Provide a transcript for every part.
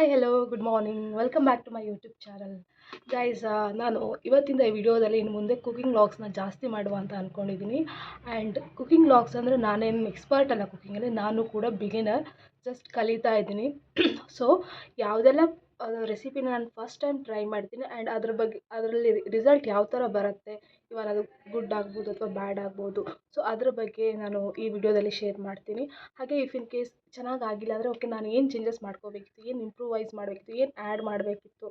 Hi hello good morning welcome back to my YouTube channel guys ನಾನು ಇವತ್ತಿಂದ ಈ ವಿಡಿಯೋದಲ್ಲಿ ಇನ್ನು ಮುಂದೆ ಕುಕಿಂಗ್ ವ್ಲಾಗ್ಸ್ನ ಜಾಸ್ತಿ ಮಾಡುವ ಅಂತ ಅಂದ್ಕೊಂಡಿದ್ದೀನಿ ಆ್ಯಂಡ್ ಕುಕಿಂಗ್ ವ್ಲಾಗ್ಸ್ ಅಂದರೆ ನಾನೇನು ಎಕ್ಸ್ಪರ್ಟ್ ಅಲ್ಲ ಕುಕಿಂಗಲ್ಲಿ ನಾನು ಕೂಡ ಬಿಗಿನರ್ ಜಸ್ಟ್ ಕಲಿತಾ ಇದ್ದೀನಿ. ಸೊ ಯಾವುದೆಲ್ಲ ರೆಸಿಪಿನ ನಾನು ಫಸ್ಟ್ ಟೈಮ್ ಟ್ರೈ ಮಾಡ್ತೀನಿ ಆ್ಯಂಡ್ ಅದ್ರ ಬಗ್ಗೆ, ಅದರಲ್ಲಿ ರಿಸಲ್ಟ್ ಯಾವ ಥರ ಬರುತ್ತೆ ಇವಾಗ ಅದು ಗುಡ್ ಆಗ್ಬೋದು ಅಥವಾ ಬ್ಯಾಡ್ ಆಗ್ಬೋದು. ಸೊ ಅದ್ರ ಬಗ್ಗೆ ನಾನು ಈ ವಿಡಿಯೋದಲ್ಲಿ ಶೇರ್ ಮಾಡ್ತೀನಿ. ಹಾಗೆ ಇಫ್ ಇನ್ ಕೇಸ್ ಚೆನ್ನಾಗಿ ಆಗಿಲ್ಲ ಅಂದರೆ ಓಕೆ ನಾನು ಏನು ಚೇಂಜಸ್ ಮಾಡ್ಕೋಬೇಕಿತ್ತು, ಏನು ಇಂಪ್ರೂವೈಸ್ ಮಾಡಬೇಕಿತ್ತು, ಏನು ಆ್ಯಡ್ ಮಾಡಬೇಕಿತ್ತು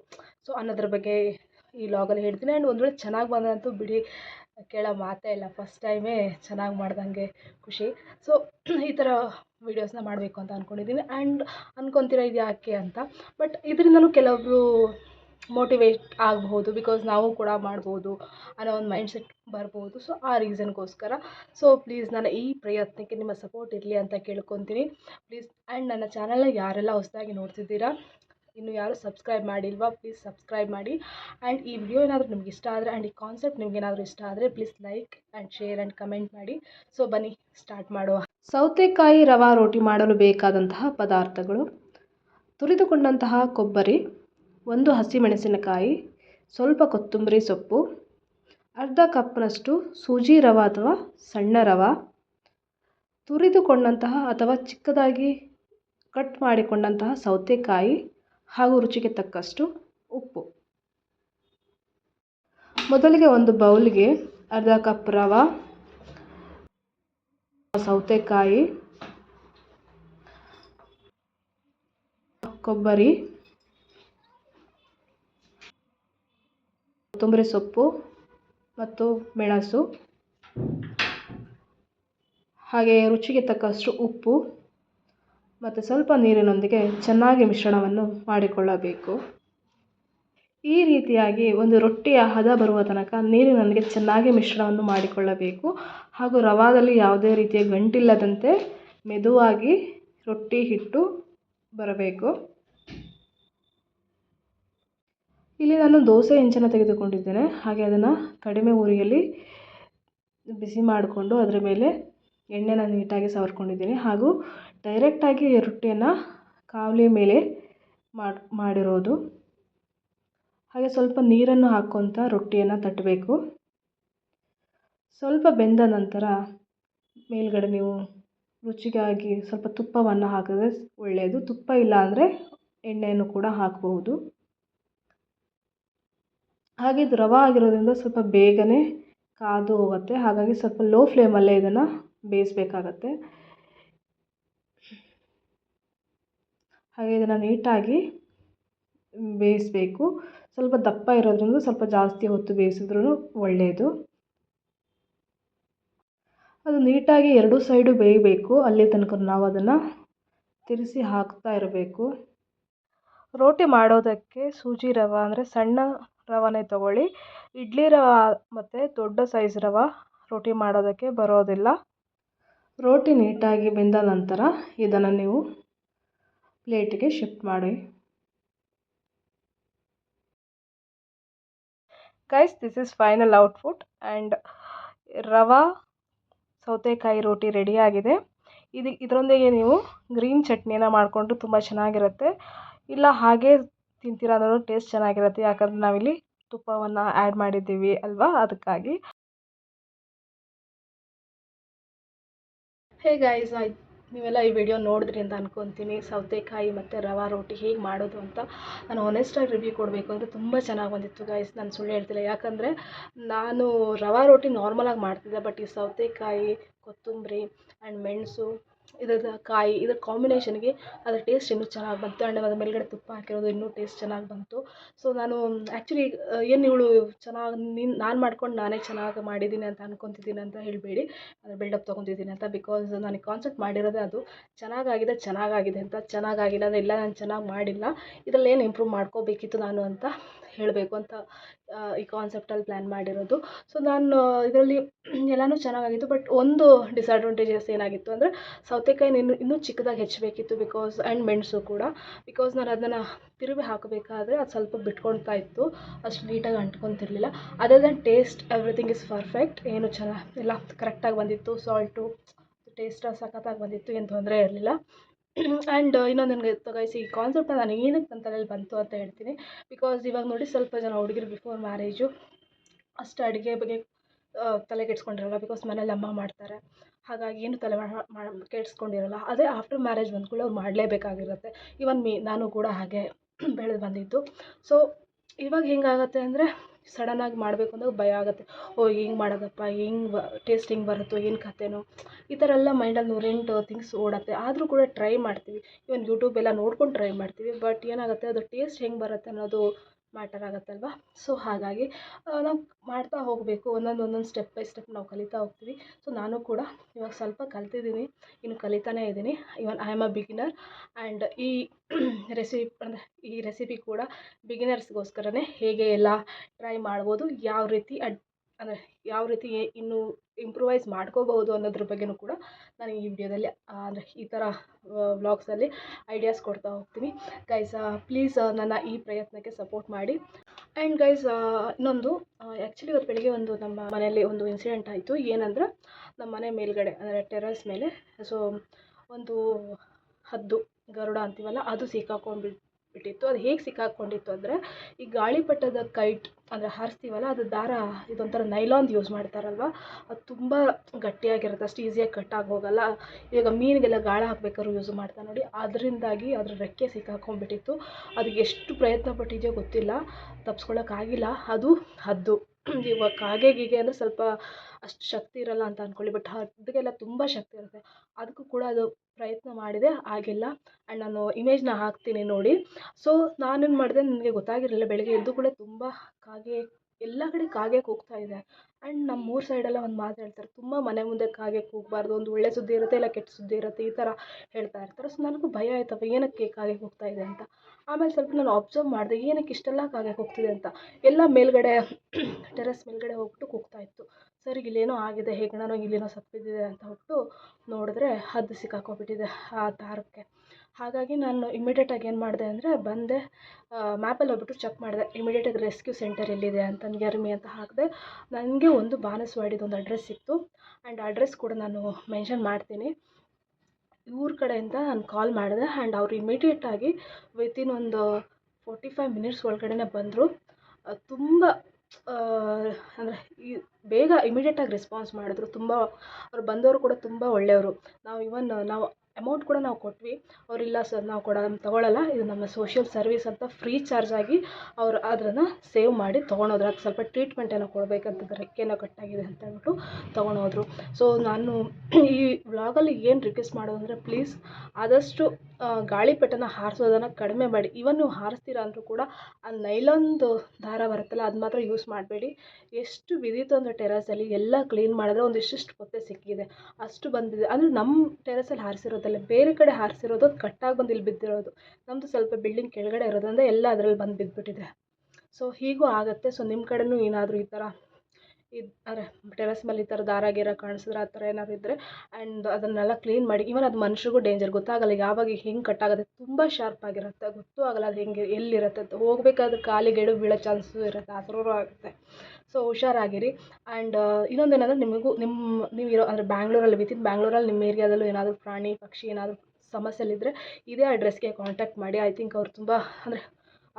ಸೊ ಅನ್ನೋದ್ರ ಬಗ್ಗೆ ಈ ಲಾಗಲ್ಲಿ ಹೇಳ್ತೀನಿ. ಆ್ಯಂಡ್ ಒಂದು ವೇಳೆ ಚೆನ್ನಾಗಿ ಬಂದಂತೂ ಬಿಡಿ, ಕೇಳೋ ಮಾತೇ ಇಲ್ಲ. ಫಸ್ಟ್ ಟೈಮೇ ಚೆನ್ನಾಗಿ ಮಾಡ್ದಂಗೆ ಖುಷಿ. ಸೊ ಈ ಥರ ವೀಡಿಯೋಸ್ನ ಮಾಡಬೇಕು ಅಂತ ಅಂದ್ಕೊಂಡಿದ್ದೀನಿ ಆ್ಯಂಡ್ ಅಂದ್ಕೊತೀರ ಇದು ಯಾಕೆ ಅಂತ? ಬಟ್ ಇದರಿಂದಲೂ ಕೆಲವೊಬ್ರು ಮೋಟಿವೇಟ್ ಆಗಬಹುದು ಬಿಕಾಸ್ ನಾವು ಕೂಡ ಮಾಡ್ಬೋದು ಅನ್ನೋ ಒಂದು ಮೈಂಡ್ಸೆಟ್ ಬರ್ಬೋದು. ಸೊ ಆ ರೀಸನ್ಗೋಸ್ಕರ ಸೊ ಪ್ಲೀಸ್ ನನ್ನ ಈ ಪ್ರಯತ್ನಕ್ಕೆ ನಿಮ್ಮ ಸಪೋರ್ಟ್ ಇರಲಿ ಅಂತ ಕೇಳ್ಕೊತೀನಿ. ಪ್ಲೀಸ್ ಆ್ಯಂಡ್ ನನ್ನ ಚಾನಲ್ನ ಯಾರೆಲ್ಲ ಹೊಸದಾಗಿ ನೋಡ್ತಿದ್ದೀರಾ, ಇನ್ನು ಯಾರು ಸಬ್ಸ್ಕ್ರೈಬ್ ಮಾಡಿಲ್ವಾ ಪ್ಲೀಸ್ ಸಬ್ಸ್ಕ್ರೈಬ್ ಮಾಡಿ. ಆ್ಯಂಡ್ ಈ ವಿಡಿಯೋ ಏನಾದರೂ ನಿಮ್ಗೆ ಇಷ್ಟ ಆದರೆ ಆ್ಯಂಡ್ ಈ ಕಾನ್ಸೆಪ್ಟ್ ನಿಮ್ಗೆ ಏನಾದರೂ ಇಷ್ಟ ಆದರೆ please like and share and comment ಮಾಡಿ. ಸೊ ಬನ್ನಿ ಸ್ಟಾರ್ಟ್ ಮಾಡುವ. ಸೌತೆಕಾಯಿ ರವಾ ರೋಟಿ ಮಾಡಲು ಬೇಕಾದಂತಹ ಪದಾರ್ಥಗಳು. ತುರಿದುಕೊಂಡಂತಹ ಕೊಬ್ಬರಿ. ಒಂದು ಹಸಿಮೆಣಸಿನಕಾಯಿ, ಸ್ವಲ್ಪ ಕೊತ್ತಂಬರಿ ಸೊಪ್ಪು, ಅರ್ಧ ಕಪ್ನಷ್ಟು ಸೂಜಿ ರವೆ ಅಥವಾ ಸಣ್ಣ ರವೆ, ತುರಿದುಕೊಂಡಂತಹ ಅಥವಾ ಚಿಕ್ಕದಾಗಿ ಕಟ್ ಮಾಡಿಕೊಂಡಂತಹ ಸೌತೆಕಾಯಿ ಹಾಗೂ ರುಚಿಗೆ ತಕ್ಕಷ್ಟು ಉಪ್ಪು. ಮೊದಲಿಗೆ ಒಂದು ಬೌಲ್ಗೆ ಅರ್ಧ ಕಪ್ ರವೆ, ಸೌತೆಕಾಯಿ, ಕೊಬ್ಬರಿ ಕೊತ್ತಂಬರಿ ಸೊಪ್ಪು ಮತ್ತು ಮೆಣಸು. ಹಾಗೆ ರುಚಿಗೆ ತಕ್ಕಷ್ಟು ಉಪ್ಪು ಮತ್ತು ಸ್ವಲ್ಪ ನೀರಿನೊಂದಿಗೆ ಚೆನ್ನಾಗಿ ಮಿಶ್ರಣವನ್ನು ಮಾಡಿಕೊಳ್ಳಬೇಕು. ಈ ರೀತಿಯಾಗಿ ಒಂದು ರೊಟ್ಟಿಯ ಹದ ಬರುವ ತನಕ ನೀರಿನೊಂದಿಗೆ ಚೆನ್ನಾಗಿ ಮಿಶ್ರಣವನ್ನು ಮಾಡಿಕೊಳ್ಳಬೇಕು. ಹಾಗೂ ರವಾದಲ್ಲಿ ಯಾವುದೇ ರೀತಿಯ ಗಂಟಿಲ್ಲದಂತೆ ಮೆದುವಾಗಿ ರೊಟ್ಟಿ ಹಿಟ್ಟು ಬರಬೇಕು. ಇಲ್ಲಿ ನಾನು ದೋಸೆ ಹೆಂಚನ್ನು ತೆಗೆದುಕೊಂಡಿದ್ದೇನೆ. ಹಾಗೆ ಅದನ್ನು ಕಡಿಮೆ ಉರಿಯಲ್ಲಿ ಬಿಸಿ ಮಾಡಿಕೊಂಡು ಅದರ ಮೇಲೆ ಎಣ್ಣೆನ ನೀಟಾಗಿ ಸವರ್ಕೊಂಡಿದ್ದೀನಿ. ಹಾಗೂ ಡೈರೆಕ್ಟಾಗಿ ರೊಟ್ಟಿಯನ್ನು ಕಾವಲಿ ಮೇಲೆ ಮಾಡಿ, ಮಾಡಿರೋದು. ಹಾಗೆ ಸ್ವಲ್ಪ ನೀರನ್ನು ಹಾಕ್ಕೊತ ರೊಟ್ಟಿಯನ್ನು ತಟ್ಟಬೇಕು. ಸ್ವಲ್ಪ ಬೆಂದ ನಂತರ ಮೇಲ್ಗಡೆ ನೀವು ರುಚಿಗಾಗಿ ಸ್ವಲ್ಪ ತುಪ್ಪವನ್ನು ಹಾಕಿದ್ರೆ ಒಳ್ಳೆಯದು ತುಪ್ಪ ಇಲ್ಲ ಅಂದರೆ ಎಣ್ಣೆಯನ್ನು ಕೂಡ ಹಾಕಬಹುದು. ಹಾಗೆ ಇದು ರವೆ ಆಗಿರೋದ್ರಿಂದ ಸ್ವಲ್ಪ ಬೇಗನೆ ಕಾದು ಹೋಗುತ್ತೆ. ಹಾಗಾಗಿ ಸ್ವಲ್ಪ ಲೋ ಫ್ಲೇಮಲ್ಲೇ ಇದನ್ನು ಬೇಯಿಸಬೇಕಾಗತ್ತೆ. ಹಾಗೆ ಇದನ್ನು ನೀಟಾಗಿ ಬೇಯಿಸಬೇಕು. ಸ್ವಲ್ಪ ದಪ್ಪ ಇರೋದ್ರಿಂದ ಸ್ವಲ್ಪ ಜಾಸ್ತಿ ಹೊತ್ತು ಬೇಯಿಸಿದ್ರೂ ಒಳ್ಳೆಯದು ಅದು ನೀಟಾಗಿ ಎರಡೂ ಸೈಡು ಬೇಯಬೇಕು. ಅಲ್ಲಿ ತನಕ ನಾವು ಅದನ್ನು ತಿರುಗಿಸಿ ಹಾಕ್ತಾ ಇರಬೇಕು. ರೋಟಿ ಮಾಡೋದಕ್ಕೆ ಸೂಜಿ ರವೆ ಅಂದರೆ ಸಣ್ಣ ರವೆನೇ ತಗೊಳ್ಳಿ. ಇಡ್ಲಿ ರವೆ ಮತ್ತು ದೊಡ್ಡ ಸೈಜ್ ರವೆ ರೋಟಿ ಮಾಡೋದಕ್ಕೆ ಬರೋದಿಲ್ಲ. ರೋಟಿ ನೀಟಾಗಿ ಬೆಂದ ನಂತರ ಇದನ್ನು ನೀವು ಪ್ಲೇಟಿಗೆ ಶಿಫ್ಟ್ ಮಾಡಿ. Guys this is final output and ರವೆ ಸೌತೆಕಾಯಿ ರೋಟಿ ರೆಡಿಯಾಗಿದೆ ಇದು, ಇದರೊಂದಿಗೆ ನೀವು ಗ್ರೀನ್ ಚಟ್ನಿನ ಮಾಡಿಕೊಂಡು ತುಂಬ ಚೆನ್ನಾಗಿರುತ್ತೆ. ಇಲ್ಲ ಹಾಗೆ ತಿಂತೀರ ಅಂದ್ರೂ ಟೇಸ್ಟ್ ಚೆನ್ನಾಗಿರುತ್ತೆ. ಯಾಕಂದರೆ ನಾವಿಲ್ಲಿ ತುಪ್ಪವನ್ನು ಆ್ಯಡ್ ಮಾಡಿದ್ದೀವಿ ಅಲ್ವಾ? ಅದಕ್ಕಾಗಿ. ಹೇ ಗೈಸ್ ಆಯ್ತು. ನೀವೆಲ್ಲ ಈ ವಿಡಿಯೋ ನೋಡಿದ್ರಿ ಅಂತ ಅನ್ಕೊತೀನಿ. ಸೌತೆಕಾಯಿ ಮತ್ತು ರವಾ ರೋಟಿ ಹೇಗೆ ಮಾಡೋದು ಅಂತ ನಾನು ಒನೆಸ್ಟಾಗಿ ರಿವ್ಯೂ ಕೊಡಬೇಕು ಅಂದರೆ ತುಂಬ ಚೆನ್ನಾಗಿ ಬಂದಿತ್ತು ಗೈಸ್ ನಾನು ಸುಳ್ಳು ಹೇಳ್ತಿಲ್ಲ. ಯಾಕಂದರೆ ನಾನು ರವಾ ರೋಟಿ ನಾರ್ಮಲಾಗಿ ಮಾಡ್ತಿದ್ದೆ ಬಟ್ ಈ ಸೌತೆಕಾಯಿ, ಕೊತ್ತಂಬರಿ ಆ್ಯಂಡ್ ಮೆಣಸು ಇದ್ರದ್ದು ಕಾಯಿ, ಇದ್ರ ಕಾಂಬಿನೇಷನ್ಗೆ ಅದರ ಟೇಸ್ಟ್ ಇನ್ನೂ ಚೆನ್ನಾಗಿ ಬಂತು. ಆ್ಯಂಡ್ ಅದ್ರ ಮೇಲ್ಗಡೆ ತುಪ್ಪ ಹಾಕಿರೋದು ಇನ್ನೂ ಟೇಸ್ಟ್ ಚೆನ್ನಾಗಿ ಬಂತು. ಸೊ ನಾನು ಆ್ಯಕ್ಚುಲಿ ಏನು ಇವಳು ಚೆನ್ನಾಗಿ ನೀನು, ನಾನು ಮಾಡ್ಕೊಂಡು ನಾನೇ ಚೆನ್ನಾಗಿ ಮಾಡಿದ್ದೀನಿ ಅಂತ ಅನ್ಕೊತಿದ್ದೀನಿ ಅಂತ ಹೇಳಬೇಡಿ. ಅದು ಬಿಲ್ಡಪ್ ತೊಗೊತಿದ್ದೀನಿ ಅಂತ ಬಿಕಾಸ್ ನನಗೆ ಕಾನ್ಸೆಪ್ಟ್ ಮಾಡಿರೋದೇ ಅದು. ಚೆನ್ನಾಗಾಗಿದೆ ಚೆನ್ನಾಗಾಗಿದೆ ಅಂತ. ಚೆನ್ನಾಗಾಗಿಲ್ಲ ಅಂದರೆ ಇಲ್ಲ, ನಾನು ಚೆನ್ನಾಗಿ ಮಾಡಿಲ್ಲ. ಇದರಲ್ಲಿ ಏನು ಇಂಪ್ರೂವ್ ಮಾಡ್ಕೋಬೇಕಿತ್ತು ನಾನು ಅಂತ ಹೇಳಬೇಕು ಅಂತ ಈ ಕಾನ್ಸೆಪ್ಟಲ್ಲಿ ಪ್ಲ್ಯಾನ್ ಮಾಡಿರೋದು. ಸೊ ನಾನು ಇದರಲ್ಲಿ ಎಲ್ಲನೂ ಚೆನ್ನಾಗಾಗಿತ್ತು ಬಟ್ ಒಂದು ಡಿಸ್ಅಡ್ವಾಂಟೇಜಸ್ ಏನಾಗಿತ್ತು ಅಂದರೆ, ಸೌತೆಕಾಯಿನ ಇನ್ನೂ ಇನ್ನೂ ಚಿಕ್ಕದಾಗಿ ಹೆಚ್ಚಬೇಕಿತ್ತು ಬಿಕಾಸ್ ಆ್ಯಂಡ್ ಮೆಣಸು ಕೂಡ. ಬಿಕಾಸ್ ನಾನು ಅದನ್ನು ತಿರುವಿ ಹಾಕಬೇಕಾದ್ರೆ ಅದು ಸ್ವಲ್ಪ ಬಿಟ್ಕೊಳ್ತಾ ಇತ್ತು. ಅಷ್ಟು ನೀಟಾಗಿ ಅಂಟ್ಕೊತಿರ್ಲಿಲ್ಲ. Other than taste everything is perfect ಏನು ಚೆನ್ನಾಗಿ ಎಲ್ಲ ಕರೆಕ್ಟಾಗಿ ಬಂದಿತ್ತು. ಸಾಲ್ಟು ಟೇಸ್ಟ್ ಸಖತ್ತಾಗಿ ಬಂದಿತ್ತು. ಏನು ತೊಂದರೆ ಇರಲಿಲ್ಲ. ಆ್ಯಂಡ್ ಇನ್ನೊಂದು ನನಗೆ ಗೈಸ್ ಈ ಕಾನ್ಸೆಪ್ಟ್ ನಾನು ಏನಕ್ಕೆ ನನ್ನ ತಲೆಯಲ್ಲಿ ಬಂತು ಅಂತ ಹೇಳ್ತೀನಿ. ಬಿಕಾಸ್ ಇವಾಗ ನೋಡಿ ಸ್ವಲ್ಪ ಜನ ಹುಡುಗಿರು ಬಿಫೋರ್ ಮ್ಯಾರೇಜು ಅಷ್ಟು ಅಡುಗೆ ಬಗ್ಗೆ ತಲೆ ಕೆಡ್ಸ್ಕೊಂಡಿರಲ್ಲ ಬಿಕಾಸ್ ಮನೇಲಿ ಅಮ್ಮ ಮಾಡ್ತಾರೆ. ಹಾಗಾಗಿ ಏನು ತಲೆ ಕೆಡ್ಸ್ಕೊಂಡಿರಲ್ಲ, ಅದೇ ಆಫ್ಟರ್ ಮ್ಯಾರೇಜ್ ಬಂದ್ಕೊಳ್ಳಿ ಅವ್ರು ಮಾಡಲೇಬೇಕಾಗಿರುತ್ತೆ. ಇವನ್ ಮೀ, ನಾನು ಕೂಡ ಹಾಗೆ ಬೆಳೆದು ಬಂದಿದ್ದು. ಸೊ ಇವಾಗ ಹೆಂಗಾಗತ್ತೆ ಅಂದರೆ ಸಡನ್ನಾಗಿ ಮಾಡಬೇಕು ಅಂದಾಗ ಭಯ ಆಗುತ್ತೆ. ಓ, ಹಿಂಗೆ ಮಾಡೋದಪ್ಪ, ಹಿಂಗೆ ಬ ಟೇಸ್ಟ್ ಹೆಂಗ್ ಬರುತ್ತೋ, ಏನು ಕಥೆನೋ. ಈ ಥರ ಎಲ್ಲ ಮೈಂಡಲ್ಲಿ ನೂರೆಂಟು ಥಿಂಗ್ಸ್ ಓಡುತ್ತೆ. ಆದರೂ ಕೂಡ ಟ್ರೈ ಮಾಡ್ತೀವಿ. ಇವನ್ ಯೂಟ್ಯೂಬೆಲ್ಲ ನೋಡ್ಕೊಂಡು ಟ್ರೈ ಮಾಡ್ತೀವಿ. ಬಟ್ ಏನಾಗುತ್ತೆ, ಅದು ಟೇಸ್ಟ್ ಹೆಂಗೆ ಬರುತ್ತೆ ಅನ್ನೋದು ಮ್ಯಾಟರ್ ಆಗುತ್ತಲ್ವ? ಸೊ ಹಾಗಾಗಿ ನಾವು ಮಾಡ್ತಾ ಹೋಗಬೇಕು. ಒಂದೊಂದು ಒಂದೊಂದು ಸ್ಟೆಪ್ ಬೈ ಸ್ಟೆಪ್ ನಾವು ಕಲಿತಾ ಹೋಗ್ತೀವಿ. ಸೊ ನಾನು ಕೂಡ ಇವಾಗ ಸ್ವಲ್ಪ ಕಲ್ತಿದ್ದೀನಿ. ಇನ್ನು ಕಲಿತಾನೇ ಇದ್ದೀನಿ. Even I am a beginner and ಈ ರೆಸಿಪಿ ಅಂದರೆ ಈ ರೆಸಿಪಿ ಕೂಡ ಬಿಗಿನರ್ಸ್ಗೋಸ್ಕರನೇ ಹೇಗೆ ಎಲ್ಲ ಟ್ರೈ ಮಾಡ್ಬೋದು, ಯಾವ ರೀತಿ ಅಡ್ ಅಂದರೆ ಯಾವ ರೀತಿ ಇನ್ನೂ ಇಂಪ್ರೂವೈಸ್ ಮಾಡ್ಕೋಬಹುದು ಅನ್ನೋದ್ರ ಬಗ್ಗೆನೂ ಕೂಡ ನಾನು ಈ ವಿಡಿಯೋದಲ್ಲಿ ಅಂದರೆ ಈ ಥರ ವ್ಲಾಗ್ಸಲ್ಲಿ ಐಡಿಯಾಸ್ ಕೊಡ್ತಾ ಹೋಗ್ತೀನಿ. ಗೈಸ್ ಪ್ಲೀಸ್ ನನ್ನ ಈ ಪ್ರಯತ್ನಕ್ಕೆ ಸಪೋರ್ಟ್ ಮಾಡಿ. ಆ್ಯಂಡ್ ಗೈಸ್ ಇನ್ನೊಂದು ಆ್ಯಕ್ಚುಲಿ ಇವತ್ತು ಬೆಳಿಗ್ಗೆ ಒಂದು ನಮ್ಮ ಮನೆಯಲ್ಲಿ ಒಂದು ಇನ್ಸಿಡೆಂಟ್ ಆಯಿತು. ಏನಂದ್ರೆ ನಮ್ಮ ಮನೆ ಮೇಲ್ಗಡೆ, ಅಂದರೆ ಟೆರಸ್ ಮೇಲೆ ಸೊ ಒಂದು ಹದ್ದು ಗರುಡ ಅಂತೀವಲ್ಲ, ಅದು ಸಿಕ್ಕಾಕೊಂಡು ಬಿಟ್ಟಿತ್ತು. ಅದು ಹೇಗೆ ಸಿಕ್ಕಾಕೊಂಡಿತ್ತು ಅಂದರೆ, ಈ ಗಾಳಿಪಟದ ಕೈಟ್ ಅಂದರೆ ಹಾರಿಸ್ತೀವಲ್ಲ, ಅದು ದಾರ, ಇದೊಂಥರ ನೈಲಾನ್ ಯೂಸ್ ಮಾಡ್ತಾರಲ್ವ? ಅದು ತುಂಬ ಗಟ್ಟಿಯಾಗಿರುತ್ತೆ, ಅಷ್ಟು ಈಸಿಯಾಗಿ ಕಟ್ಟಾಗಿ ಹೋಗಲ್ಲ ಇವಾಗ ಮೀನಿಗೆಲ್ಲ ಗಾಳ ಹಾಕ್ಬೇಕಾದ್ರೂ ಯೂಸ್ ಮಾಡ್ತಾರೆ ನೋಡಿ. ಅದರಿಂದಾಗಿ ಅದ್ರ ರೆಕ್ಕೆ ಸಿಕ್ಕಾಕೊಂಡ್ಬಿಟ್ಟಿತ್ತು. ಅದು ಎಷ್ಟು ಪ್ರಯತ್ನ ಪಟ್ಟಿದೆಯೋ ಗೊತ್ತಿಲ್ಲ. ತಪ್ಸ್ಕೊಳ್ಳೋಕ್ಕಾಗಿಲ್ಲ ಅದು ಹದ್ದು. ಇವಾಗ ಕಾಗೆ ಗೀಗೆ ಅಂದರೆ ಸ್ವಲ್ಪ ಅಷ್ಟು ಶಕ್ತಿ ಇರಲ್ಲ ಅಂತ ಅಂದ್ಕೊಳ್ಳಿ ಬಟ್ ಅದಕ್ಕೆಲ್ಲ ತುಂಬ ಶಕ್ತಿ ಇರುತ್ತೆ. ಅದಕ್ಕೂ ಕೂಡ ಅದು ಪ್ರಯತ್ನ ಮಾಡಿದೆ, ಆಗಿಲ್ಲ. ಆ್ಯಂಡ್ ನಾನು ಇಮೇಜ್ನ ಹಾಕ್ತೀನಿ ನೋಡಿ. ಸೊ ನಾನೇನು ಮಾಡಿದೆ ನನಗೆ ಗೊತ್ತಾಗಿರಲಿಲ್ಲ. ಬೆಳಗ್ಗೆ ಎದ್ದು ಕೂಡ ತುಂಬ ಕಾಗೆ, ಎಲ್ಲ ಕಡೆ ಕಾಗೆ ಕೂಗ್ತಾ ಇದೆ. ಆ್ಯಂಡ್ ನಮ್ಮ ಊರ ಸೈಡೆಲ್ಲ ಒಂದು ಮಾತು ಹೇಳ್ತಾರೆ. ತುಂಬ ಮನೆ ಮುಂದೆ ಕಾಗೆ ಕೂಗಬಾರ್ದು. ಒಂದು ಒಳ್ಳೆ ಸುದ್ದಿ ಇರುತ್ತೆ, ಇಲ್ಲ ಕೆಟ್ಟ ಸುದ್ದಿ ಇರುತ್ತೆ, ಈ ಥರ ಹೇಳ್ತಾ ಇರ್ತಾರೆ. ಸೊ ನನಗೂ ಭಯ ಆಯ್ತಪ್ಪ, ಏನಕ್ಕೆ ಕಾಗೆ ಕೂಗ್ತಾ ಇದೆ ಅಂತ. ಆಮೇಲೆ ಸ್ವಲ್ಪ ನಾನು ಅಬ್ಸರ್ವ್ ಮಾಡಿದೆ, ಏನಕ್ಕೆ ಇಷ್ಟೆಲ್ಲ ಕಾಗೆ ಕೂಗ್ತಿದೆ ಅಂತ. ಎಲ್ಲ ಮೇಲ್ಗಡೆ ಟೆರೆಸ್ ಮೇಲ್ಗಡೆ ಹೋಗ್ಬಿಟ್ಟು ಕೂಗ್ತಾ ಇತ್ತು. ಸರಿ ಇಲ್ಲೇನೋ ಆಗಿದೆ ಹೆಗ್ಣನೋ ಇಲ್ಲೇನೋ ಸತ್ತಿದೆ ಅಂತ ಹೊತ್ತು ನೋಡಿದ್ರೆ ಹದ್ದು ಸಿಕ್ಕಾಕೊಂಡ್ಬಿಟ್ಟಿದೆ ಆ ದಾರಕ್ಕೆ ಹಾಗಾಗಿ ನಾನು ಇಮಿಡಿಯೇಟಾಗಿ ಏನು ಮಾಡಿದೆ ಅಂದರೆ ಬಂದೆ ಮ್ಯಾಪಲ್ಲಿ ಹೋಗ್ಬಿಟ್ಟು ಚೆಕ್ ಮಾಡಿದೆ. ಇಮಿಡಿಯೇಟಾಗಿ ರೆಸ್ಕ್ಯೂ ಸೆಂಟರ್ ಎಲ್ಲಿದೆ ಅಂತ ಗೆರ್ಮಿ ಅಂತ ಹಾಕಿದೆ. ನನಗೆ ಒಂದು ಬಾನಸ್ವಾಡಿದ ಒಂದು ಅಡ್ರೆಸ್ ಸಿಕ್ತು ಆ್ಯಂಡ್ ಅಡ್ರೆಸ್ ಕೂಡ ನಾನು ಮೆನ್ಷನ್ ಮಾಡ್ತೀನಿ. ಇವ್ರ ಕಡೆಯಿಂದ ನಾನು ಕಾಲ್ ಮಾಡಿದೆ ಆ್ಯಂಡ್ ಅವ್ರು ಇಮಿಡಿಯೇಟಾಗಿ ವಿತಿನ್ ಒಂದು ಫೋರ್ಟಿ ಫೈವ್ ಮಿನಿಟ್ಸ್ ಒಳಗಡೆ ಬಂದರು ತುಂಬ ಅಂದರೆ ಈ ಬೇಗ ಇಮಿಡಿಯೇಟಾಗಿ ರೆಸ್ಪಾನ್ಸ್ ಮಾಡಿದ್ರು. ತುಂಬ ಅವ್ರು ಬಂದವರು ಕೂಡ ತುಂಬ ಒಳ್ಳೆಯವರು. ನಾವು ಇವನ್ ನಾವು ಅಮೌಂಟ್ ಕೂಡ ನಾವು ಕೊಟ್ವಿ. ಅವ್ರು ಇಲ್ಲ ಸರ್ ನಾವು ಕೊಡ ತೊಗೊಳಲ್ಲ. ಇದು ನಮ್ಮ ಸೋಷಿಯಲ್ ಸರ್ವಿಸ್ ಅಂತ ಫ್ರೀ ಚಾರ್ಜ್ ಆಗಿ ಅವ್ರು ಅದನ್ನು ಸೇವ್ ಮಾಡಿ ತೊಗೊಂಡೋದ್ರು ಅದಕ್ಕೆ ಸ್ವಲ್ಪ ಟ್ರೀಟ್ಮೆಂಟ್ ಏನೋ ಕೊಡಬೇಕಂತ ರೆಕ್ಕೆನೋ ಕಟ್ಟಾಗಿದೆ ಅಂತ ಹೇಳ್ಬಿಟ್ಟು ತೊಗೊಂಡೋದ್ರು ಸೊ ನಾನು ಈ ವ್ಲಾಗಲ್ಲಿ ಏನು ರಿಕ್ವೆಸ್ಟ್ ಮಾಡೋದಂದರೆ ಪ್ಲೀಸ್ ಆದಷ್ಟು ಗಾಳಿಪಟನ ಹಾರಿಸೋದನ್ನು ಕಡಿಮೆ ಮಾಡಿ. ಇವನ್ ನೀವು ಹಾರಿಸ್ತೀರಾ ಅಂದರೂ ಕೂಡ ಆ ನೈಲಾನ್ದು ದಾರ ಬರುತ್ತಲ್ಲ, ಅದು ಮಾತ್ರ ಯೂಸ್ ಮಾಡಬೇಡಿ. ಎಷ್ಟು ಬಿದ್ದಿತ್ತು ಅಂದರೆ ಟೆರಸಲ್ಲಿ ಎಲ್ಲ ಕ್ಲೀನ್ ಮಾಡಿದ್ರೆ ಒಂದು ಇಷ್ಟಿಷ್ಟು ಪೊತ್ತೆ ಸಿಕ್ಕಿದೆ. ಅಷ್ಟು ಬಂದಿದೆ. ಅಂದರೆ ನಮ್ಮ ಟೆರಸಲ್ಲಿ ಹಾರಿಸಿರೋದಲ್ಲ, ಬೇರೆ ಕಡೆ ಹಾರಿಸಿರೋದು ಅದು ಕಟ್ಟಾಗಿ ಬಂದು ಇಲ್ಲಿ ಬಿದ್ದಿರೋದು. ನಮ್ಮದು ಸ್ವಲ್ಪ ಬಿಲ್ಡಿಂಗ್ ಕೆಳಗಡೆ ಇರೋದ್ರಿಂದ ಎಲ್ಲ ಅದರಲ್ಲಿ ಬಂದು ಬಿದ್ದುಬಿಟ್ಟಿದೆ ಸೊ ಹೀಗೂ ಆಗುತ್ತೆ. ಸೊ ನಿಮ್ಮ ಕಡೆಯೂ ಏನಾದರೂ ಈ ಥರ ಇದು ಅಂದರೆ ಟೆರಸ್ ಮೇಲೆ ಈ ಥರ ದಾರ ಗೀರ ಕಾಣಿಸಿದ್ರೆ ಆ ಥರ ಏನಾದ್ರು ಇದ್ದರೆ ಆ್ಯಂಡ್ ಅದನ್ನೆಲ್ಲ ಕ್ಲೀನ್ ಮಾಡಿ ಈವನ್ ಅದು ಮನುಷ್ಯರಿಗೂ ಡೇಂಜರ್ ಗೊತ್ತಾಗಲ್ಲ, ಯಾವಾಗ ಹೆಂಗೆ ಕಟ್ಟಾಗುತ್ತೆ ತುಂಬ ಶಾರ್ಪ್ ಆಗಿರುತ್ತೆ, ಗೊತ್ತೂ ಆಗಲ್ಲ ಅದು ಹೆಂಗೆ, ಎಲ್ಲಿರುತ್ತೆ ಅಂತ. ಹೋಗ್ಬೇಕಾದ್ರೆ ಕಾಲಿಗೆ ಎಡು ಬೀಳೋ ಚಾನ್ಸು ಇರುತ್ತೆ, ಆ ಥರ ಆಗುತ್ತೆ. ಸೊ ಹುಷಾರಾಗಿರಿ. ಆ್ಯಂಡ್ ಇನ್ನೊಂದೇನಂದರೆ ನಿಮಗೂ ನಿಮ್ಮ ನೀವು ಇರೋ, ಅಂದರೆ ಬ್ಯಾಂಗ್ಳೂರಲ್ಲಿ ವಿತಿನ್ ಬ್ಯಾಂಗ್ಳೂರಲ್ಲಿ ನಿಮ್ಮ ಏರಿಯಾದಲ್ಲೂ ಏನಾದರೂ ಪ್ರಾಣಿ, ಪಕ್ಷಿ ಏನಾದರೂ ಸಮಸ್ಯೆಲಿದ್ದರೆ ಇದೇ ಅಡ್ರೆಸ್ಗೆ ಕಾಂಟ್ಯಾಕ್ಟ್ ಮಾಡಿ. ಐ ಥಿಂಕ್ ಅವ್ರು ತುಂಬ, ಅಂದರೆ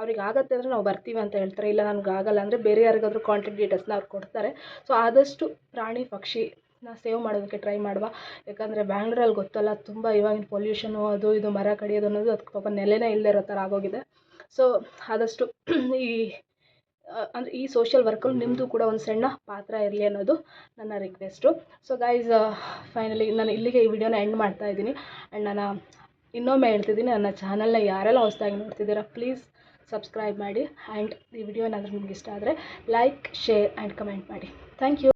ಅವ್ರಿಗೆ ಆಗತ್ತೆ ಅಂದರೆ ನಾವು ಬರ್ತೀವಿ ಅಂತ ಹೇಳ್ತಾರೆ. ಇಲ್ಲ ನನ್ಗೆ ಆಗಲ್ಲ ಅಂದರೆ ಬೇರೆ ಯಾರಿಗಾದ್ರೂ ಕಾಂಟ್ಯಾಕ್ಟ್ ಡೀಟೇಲ್ಸ್ನ ಅವ್ರು ಕೊಡ್ತಾರೆ. ಸೊ ಆದಷ್ಟು ಪ್ರಾಣಿ ಪಕ್ಷಿ ನಾ ಸೇವ್ ಮಾಡೋದಕ್ಕೆ ಟ್ರೈ ಮಾಡುವ. ಯಾಕಂದರೆ ಬ್ಯಾಂಗ್ಳೂರಲ್ಲಿ ಗೊತ್ತಲ್ಲ, ತುಂಬ ಇವಾಗಿನ ಪೊಲ್ಯೂಷನು ಅದು ಇದು ಮರ ಕಡಿಯೋದು ಅನ್ನೋದು ಅದಕ್ಕೆ ಪಾಪ ನೆಲೆನೇ ಇಲ್ಲದೆ ಇರೋ ಥರ ಆಗೋಗಿದೆ. ಸೊ ಆದಷ್ಟು ಈ ಅಂದರೆ ಈ ಸೋಷಿಯಲ್ ವರ್ಕಲ್ಲಿ ನಿಮ್ಮದು ಕೂಡ ಒಂದು ಸಣ್ಣ ಪಾತ್ರ ಇರಲಿ ಅನ್ನೋದು ನನ್ನ ರಿಕ್ವೆಸ್ಟು ಸೊ ಗೈಸ್ ಫೈನಲಿ ನಾನು ಇಲ್ಲಿಗೆ ಈ ವಿಡಿಯೋನ ಎಂಡ್ ಮಾಡ್ತಾ ಇದ್ದೀನಿ. ಆ್ಯಂಡ್ ನಾನು ಇನ್ನೊಮ್ಮೆ ಹೇಳ್ತಿದ್ದೀನಿ, ನನ್ನ ಚಾನಲ್ನ ಯಾರೆಲ್ಲ ಹೊಸದಾಗಿ ನೋಡ್ತಿದ್ದೀರಾ ಪ್ಲೀಸ್ ಸಬ್ಸ್ಕ್ರೈಬ್ ಮಾಡಿ ಆ್ಯಂಡ್ ಈ ವಿಡಿಯೋ ಏನಾದರೂ ನಿಮ್ಗೆ ಇಷ್ಟ ಆದರೆ ಲೈಕ್ ಶೇರ್ ಆ್ಯಂಡ್ ಕಮೆಂಟ್ ಮಾಡಿ. Thank you